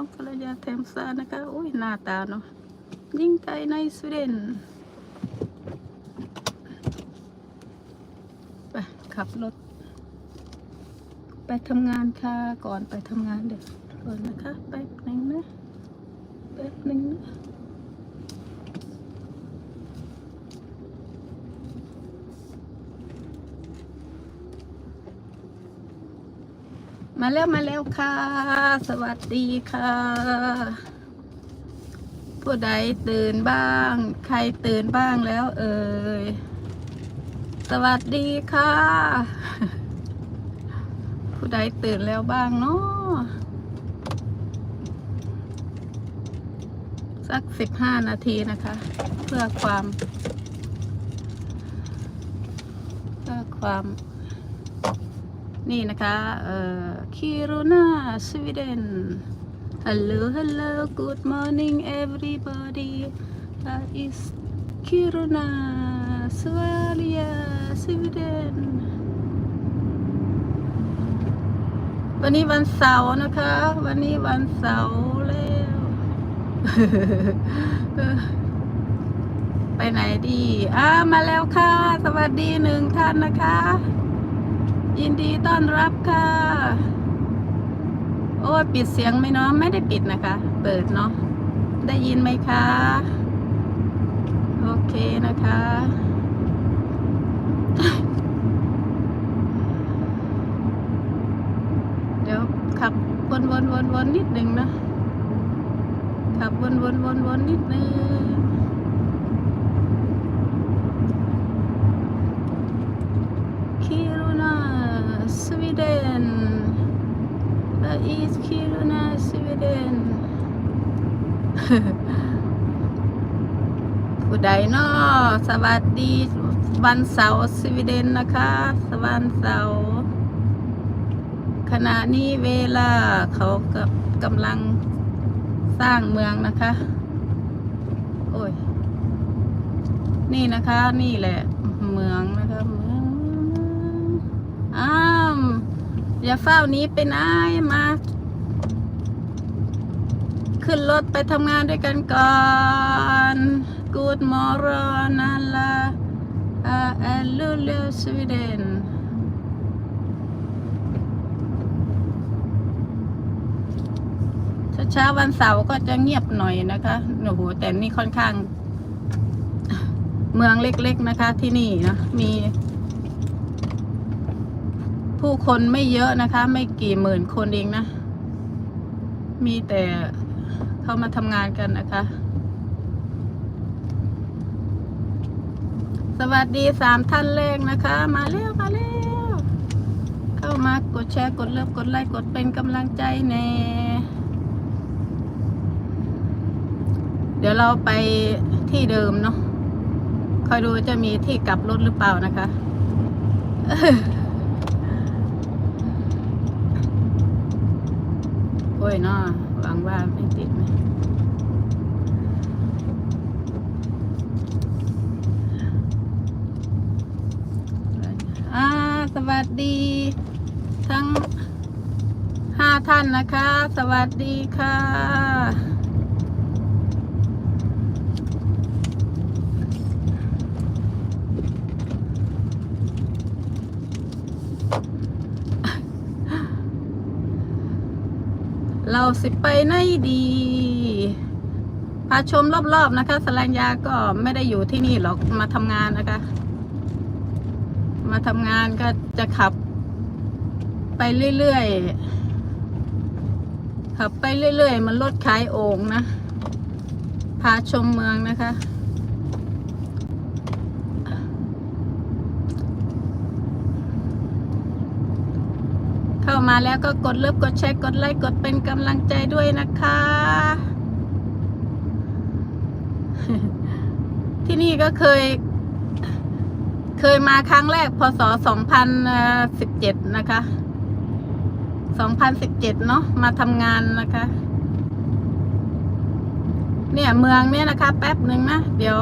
องกัลยาแถมซานะคะอุ้ยหน้าตาเนาะยิ่งไกลในสวีเดนไปขับรถ ไปทำงานค่ะก่อนไปทำงานเด็กก่อนนะคะแป๊บหนึ่งนะแป๊บหนึ่งนะ มาแล้วมาแล้วค่ะ สวัสดีค่ะ ผู้ใดตื่นบ้าง ใครตื่นบ้างแล้วเอ่ย สวัสดีค่ะ ผู้ใดตื่นแล้วบ้างเนาะสักสิบห้านาทีนะคะ เพื่อความ เพื่อความ นี่นะคะเอ่อคิรุนาสวีเดน Hello hello good morning everybody that is Kiruna Sverige Sweden วันนี้วันเสาร์นะคะ วันนี้วันเสาร์แล้ว ไปไหนดีอ่ามาแล้วค่ะ สวัสดีหนึ่งท่านนะคะ ยินดีต้อนรับค่ะ โอ้ปิดเสียงไหมเนาะไม่ได้ปิดนะคะ เปิดเนาะได้ยินไหมคะ โอเคนะคะ เดี๋ยวขับวนวนวนวนนิดหนึ่งนะ ขับวนวนวนวนนิดนึง คิรุนาสวีเดน That is Kiruna Sweden ผู้ ใดเนาะสวัสดีวันเสาร์สวีเดนนะคะ สวันเสาร์ขณะนี้เวลาเขากับกำลังสร้างเมืองนะคะ โอ้ย นี่นะคะ นี่แหละ เมืองนะคะเมืองอ้าวอย่าเฝ้านี้ไปไหนมา ขึ้นรถไปทำงานด้วยกันก่อน god morning นั่นละอ่าเอลูเลสวีเดนเช้าๆวันเสาร์ก็จะเงียบหน่อยนะคะโอ้โหแต่นี่ค่อนข้าง เมืองเล็กๆนะคะ ที่นี่นะมี ผู้คนไม่เยอะนะคะ ไม่กี่หมื่นคนเองนะ มีแต่เข้ามาทำงานกันนะคะ สวัสดีสามท่านแรกนะคะ มาเร็วมาเร็วเข้ามากดแชร์กดเลิฟกดไลค์กดเป็นกำลังใจแน่เดี๋ยวเราไปที่เดิมเนาะคอยดูจะมีที่กลับรถหรือเปล่านะคะโอ้ยเนาะหวังว่าไม่ติดนะอ่า สวัสดี ทั้งห้าท่านนะคะ สวัสดีค่ะ เราสิไปไหนดีพาชมรอบๆนะคะสลัญญาก็ไม่ได้อยู่ที่นี่หรอกมาทำงานนะคะ มาทำงานก็จะขับ ไปเรื่อยๆ ขับไปเรื่อยๆ มันรถขายโอ่งนะ พาชมเมืองนะคะ เข้ามาแล้วก็กดเลิฟกดแชร์กดไลค์กดเป็นกำลังใจด้วยนะคะที่นี่ก็เคย เคยมาครั้งแรกพศ2017 นะคะ 2017 เนาะมาทำงานนะคะ เนี่ยเมืองเนี่ยนะคะ แป๊บหนึ่งนะ เดี๋ยว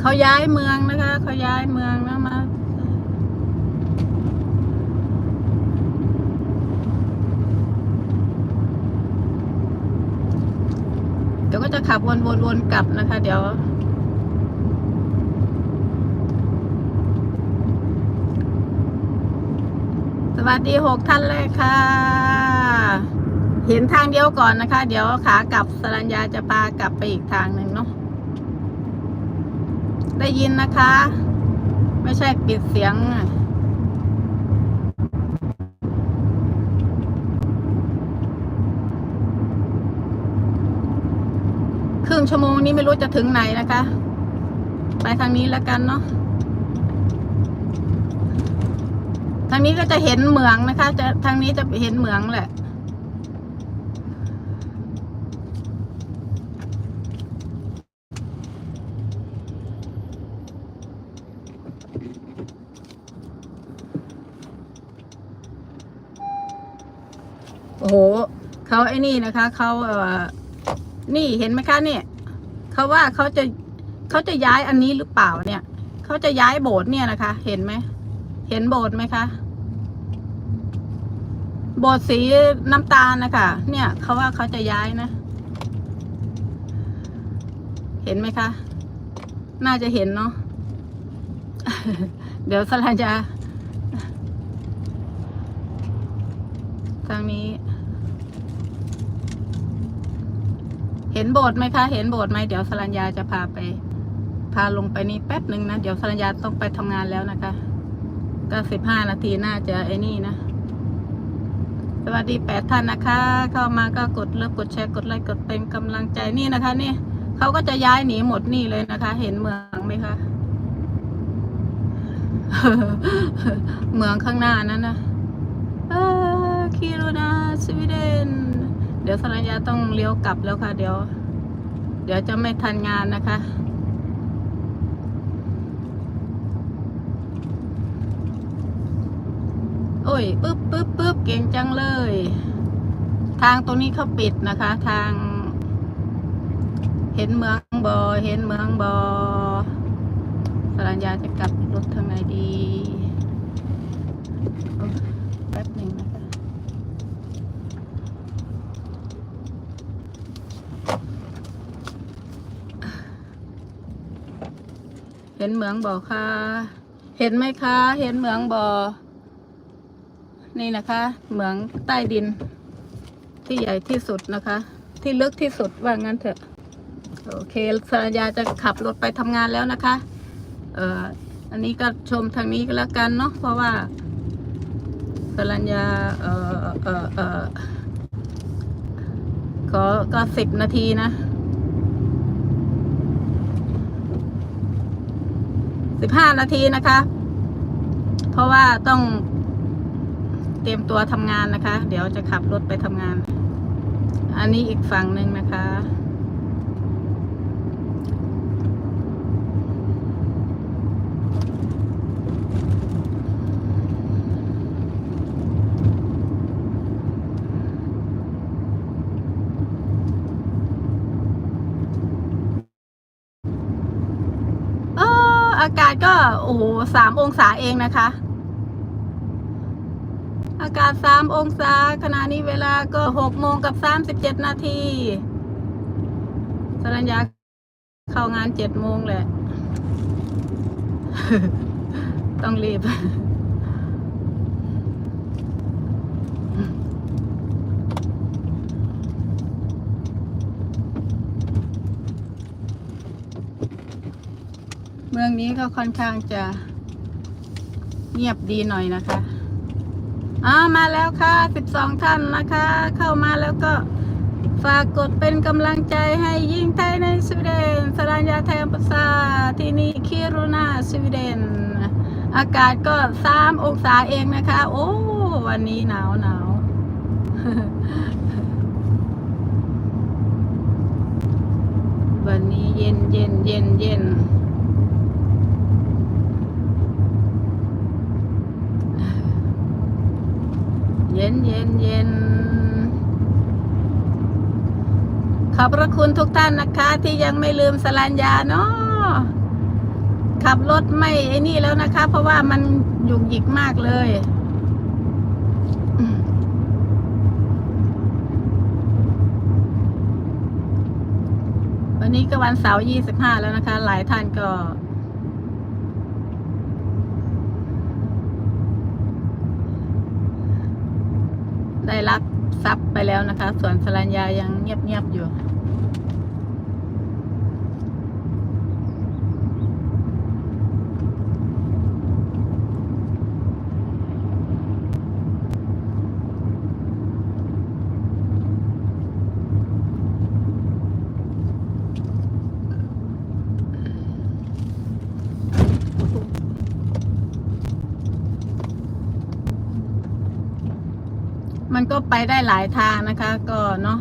เขาย้ายเมืองนะคะเขาย้ายเมืองนะมามดี๋ยวก็จะขับวนๆๆกลับนะคะ เดี๋ยว ส วัสดีหกท่านเลยค่ะ เห็นทางเดียวก่อนนะคะ เดี๋ยวขากลับสรัญญาจะพากลับไปอีกทางหนึ่งเนาะได้ยินนะคะ ไม่ใช่ปิดเสียงครึ่งชั่วโมงนี้ไม่รู้จะถึงไหนนะคะ ไปทางนี้แล้วกันเนาะ ทางนี้ก็จะเห็นเหมืองนะคะ จะทางนี้จะเห็นเหมืองแหละ โอ้โหเขาไอ้นี่นะคะเขาเอ่อนี่เห็นไหมคะเนี่ยเขาว่าเขาจะเขาจะย้ายอันนี้หรือเปล่าเนี่ยเขาจะย้ายโบสถ์เนี่ยนะคะ เห็นไหมเห็นโบสถ์ไหมคะ โบสถ์สีน้ำตาลนะคะเนี่ยเขาว่าเขาจะย้ายนะ เห็นไหมคะ น่าจะเห็นเนาะเดี๋ยวสลันจะทางนี้ เห็นโบสถ์ไหมคะ เห็นโบสถ์ไหมเดี๋ยวสรัญญาจะพาไป พาลงไปนี่แป๊บหนึ่งนะ เดี๋ยวสรัญญาต้องไปทำงานแล้วนะคะก็สิบห้านาทีน่าจะไอ้นี่นะ สวัสดีแปดท่านนะคะ เข้ามาก็กดเลิฟกดแชร์กดไลค์กดเป็นกำลังใจนี่นะคะนี่เขาก็จะย้ายหนีหมดนี่เลยนะคะ เห็นเมืองไหมคะเมืองข้างหน้านั้นนะคิรุนาสวีเดน เดี๋ยวสรัญญาต้องเลี้ยวกลับแล้วค่ะ เดี๋ยว เดี๋ยวจะไม่ทันงานนะคะ โอ้ยปึ๊บปึ๊บปึ๊บเก่งจังเลย ทางตรงนี้เขาปิดนะคะ ทาง เห็นเมืองบอเห็นเมืองบอสรัญญาจะกลับรถทางไหนดีแป๊บหนึ่งนะคะเห็นเหมืองบ่อค่ะ เห็นไหมคะ เห็นเหมืองบ่อ นี่นะคะ เหมืองใต้ดิน ที่ใหญ่ที่สุดนะคะ ที่ลึกที่สุดว่างั้นเถอะ โอเคสรัญญาจะขับรถไปทำงานแล้วนะคะ เอ่ออันนี้ก็ชมทางนี้ก็แล้วกันเนาะเพราะว่าสรัญญาเอ่อเอ่อเอ่อขอก็สิบนาทีนะสิบห้านาทีนะคะ เพราะว่าต้อง เตรียมตัวทำงานนะคะ เดี๋ยวจะขับรถไปทำงาน อันนี้อีกฝั่งหนึ่งนะคะเอออากาศก็ โอ้โหสามองศาเองนะคะ อากาศสามองศา ขณะนี้เวลาก็หกโมงกับสามสิบเจ็ดนาทีสรัญญาเข้างานเจ็ดโมงแหละ ต้องรีบ เมืองนี้ก็ค่อนข้างจะเงียบดีหน่อยนะคะ อ่ามาแล้วค่ะสิบองท่านนะคะ เข้ามาแล้วก็ฝากกดเป็นกำลังใจให้ยิ่งไทยในสวีเดนสรานยาไทยอัมพซาที่นี่คิรุนาสวีเดน อากาศก็สามองศาเองนะคะ โอ้วันนี้หนาวหนาววันนี้เย็นเย็นเย็นเย็น นเย็นเย็นขอบพระคุณทุกท่านนะคะ ที่ยังไม่ลืมสลัญญาเนาะขับรถไม่ไอ้นี่แล้วนะคะ เพราะว่ามันหยุกหยิกมากเลยอืมนี้ก็วันเสาร์ยี่สิบห้าแล้วนะคะ หลายท่านก็ ได้ ซับไปแล้วนะคะ ส่วนสรัญญายังเงียบๆอยู่ มันก็ไปได้หลายทางนะคะ ก็เนาะ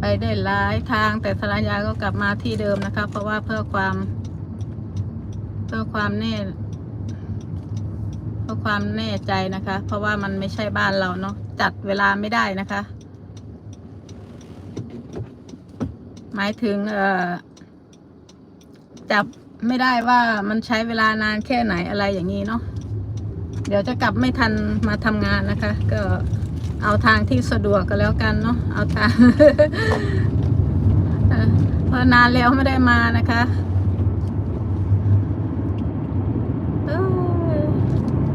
ไปได้หลายทางแต่สรัญญาก็กลับมาที่เดิมนะคะ เพราะว่าเพื่อความ เพื่อความแน่เพื่อความแน่ใจนะคะ เพราะว่ามันไม่ใช่บ้านเราเนาะจัดเวลาไม่ได้นะคะ หมายถึงเอ่อจับไม่ได้ว่ามันใช้เวลานานแค่ไหนอะไรอย่างนี้เนาะ เดี๋ยวจะกลับไม่ทันมาทำงานนะคะ ก็เอาทางที่สะดวกก็แล้วกันเนาะเอาทางเพราะนานแล้วไม่ได้มานะคะ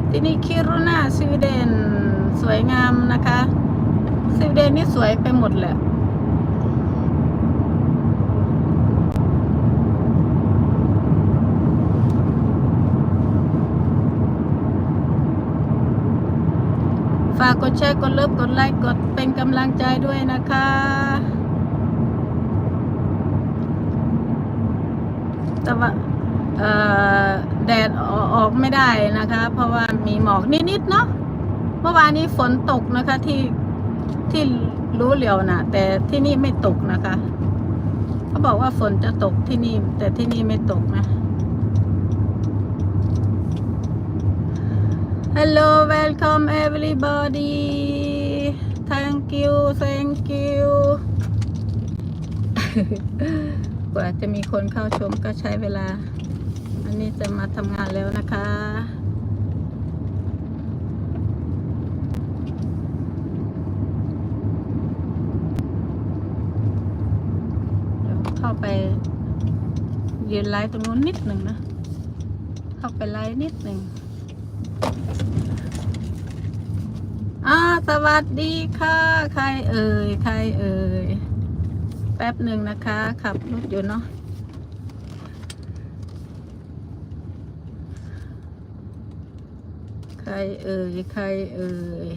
ที่นี่คิรุนาสวีเดนสวยงามนะคะสวีเดนนี่สวยไปหมดแหละ ฝากกดแชร์ กดเลิฟกดไลค์ กดเป็นกำลังใจด้วยนะคะ แต่ว่าเอ่อแดดออกอกไม่ได้นะคะ เพราะว่ามีหมอกนิดๆเนาะ เมื่อวานนี้ฝนตกนะคะที่ที่รู้เหลียวนะแต่ที่นี่ไม่ตกนะคะ เขาบอกว่าฝนจะตกที่นี่ แต่ที่นี่ไม่ตกนะ Hello welcome everybody thank you thank you กว่าจะมีคนเข้าชมก็ใช้เวลา อันนี้จะมาทำงานแล้วนะคะเดี๋ยวเข้าไปยืนไลฟ์ตรงนู้นนิดหนึ่งนะ เข้าไปไลฟ์นิดหนึ่ง อ่าสวัสดีค่ะ ใครเอ่ย ใครเอ่ย แป๊บหนึ่งนะคะ ขับรถอยู่เนาะใครเอ่ย ใครเอ่ย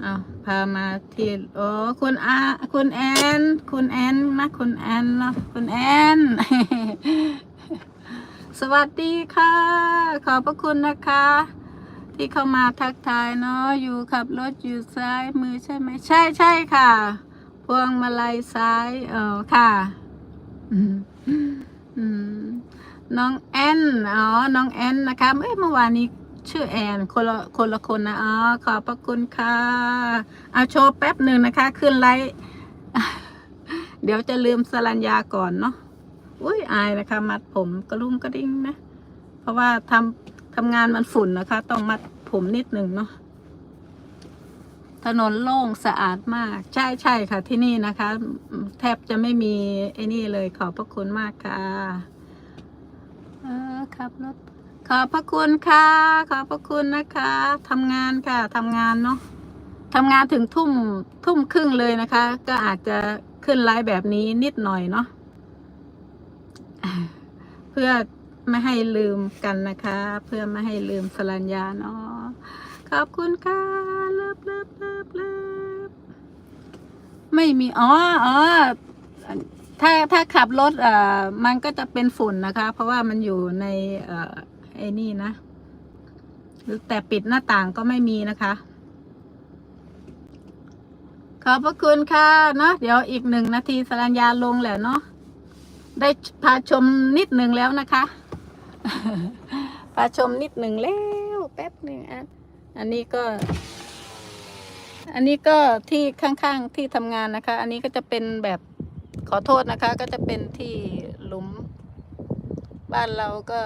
เอาพามาที่โอ้คุณอาคุณแอน คุณแอนนะคุณแอนเนาะคุณแอน สวัสดีค่ะ ขอบพระคุณนะคะ ที่เข้ามาทักทายเนาะอยู่ขับรถอยู่ซ้ายมือใช่ไหมใช่ใช่ค่ะ พวงมาลัยซ้ายเออค่ะน้องแอนอ๋อน้องแอนนะคะเอ้ยเมื่อวานนี้ชื่อแอนคนละคนละคนนะอ๋อขอบพระคุณค่ะเอาโชว์แป๊บหนึ่งนะคะ ขึ้นไลฟ์เดี๋ยวจะลืมสรัญญาก่อนเนาะ อุ้ยอายนะคะ มัดผมกระลุ่มกระดิ่งนะ เพราะว่าทำทำงานมันฝุ่นนะคะ ต้องมัดผมนิดหนึ่งเนาะถนนโล่งสะอาดมาก ใช่ใช่ค่ะที่นี่นะคะ แทบจะไม่มีไอ้นี่เลยขอบพระคุณมากค่ะเออขับรถขอบพระคุณค่ะ ขอบพระคุณนะคะทำงานค่ะทำงานเนาะทำงานถึงทุ่มทุ่มครึ่งเลยนะคะ ก็อาจจะขึ้นไลฟ์แบบนี้นิดหน่อยเนาะ เพื่อไม่ให้ลืมกันนะคะ เพื่อไม่ให้ลืมสรัญญาเนาะขอบคุณค่ะเลิฟเลิฟเลิฟเลิฟไม่มีอ๋ออ๋อถ้าถ้าขับรถเอ่อมันก็จะเป็นฝุ่นนะคะ เพราะว่ามันอยู่ในเอ่อไอ้นี่นะแต่ปิดหน้าต่างก็ไม่มีนะคะขอบพระคุณค่ะเนาะเดี๋ยวอีกหนึ่งนาทีสรัญญาลงแหละเนาะ ได้พาชมนิดหนึ่งแล้วนะคะ พาชมนิดหนึ่งแล้วแป๊บหนึ่งอันอันนี้ก็ อันนี้ก็ที่ข้างๆที่ทำงานนะคะ อันนี้ก็จะเป็นแบบขอโทษนะคะ ก็จะเป็นที่หลุม บ้านเราก็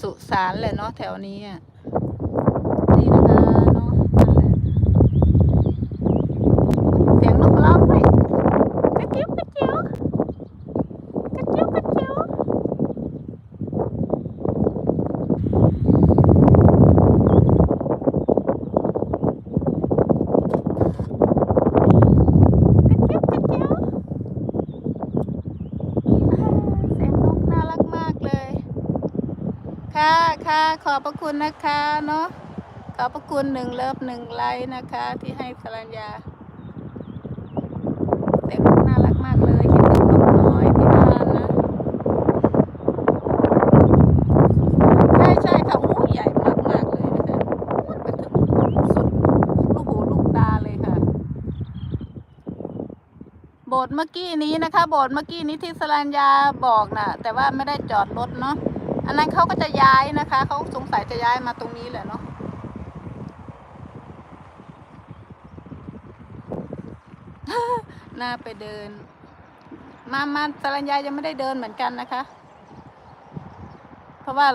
สุสานแหละเนาะแถวนี้อะ ค่ะค่ะขอบพระคุณนะคะเนาะขอบพระคุณหนึ่งเลิฟหนึ่งไลค์นะคะ ที่ให้สรัญญาเด็กน่ารักมากเลยคิดถึงนกน้อยที่บ้านนะใช่ใช่ค่ะโอ้ใหญ่มากมากเลยนะคะมันไปถึงสุดลูกหูลูกตาเลยค่ะโบสถ์เมื่อกี้นี้นะคะโบสถ์เมื่อกี้นี้ที่สรัญญาบอกน่ะ แต่ว่าไม่ได้จอดรถเนาะ อันนั้นเขาก็จะย้ายนะคะเขาสงสัยจะย้ายมาตรงนี้แหละเนาะน่าไปเดิน มามาสรัญญายังไม่ได้เดินเหมือนกันนะคะ เพราะว่า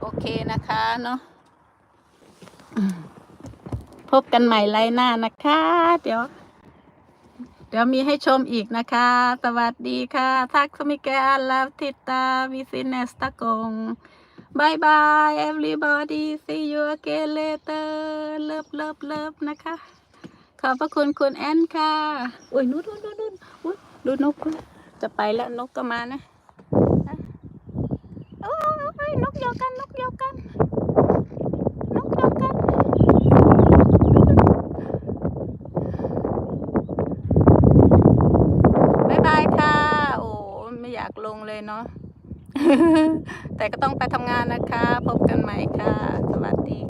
โอเคนะคะเนาะอืมพบกันใหม่ไลน์หน้านะคะ เดี๋ยวเดี๋ยวมีให้ชมอีกนะคะ สวัสดีค่ะ ทักสมิแกอัลาทิตาวิซินเนสตากงบายบาย everybody see you again later เลิฟเลิฟเลิฟนะคะ ขอบพระคุณคุณแอนค่ะ อุ้ยนู่นนู่นนู่นนู่นดูนก จะไปแล้วนกก็มานะอะโอ้ยโอ้ยนกเดียวกันนกเดียวกัน บายบายค่ะ โอ้ไม่อยากลง เลยเนาะแต่ก็ต้องไปทำงานนะคะ พบกันใหม่ค่ะ สวัสดี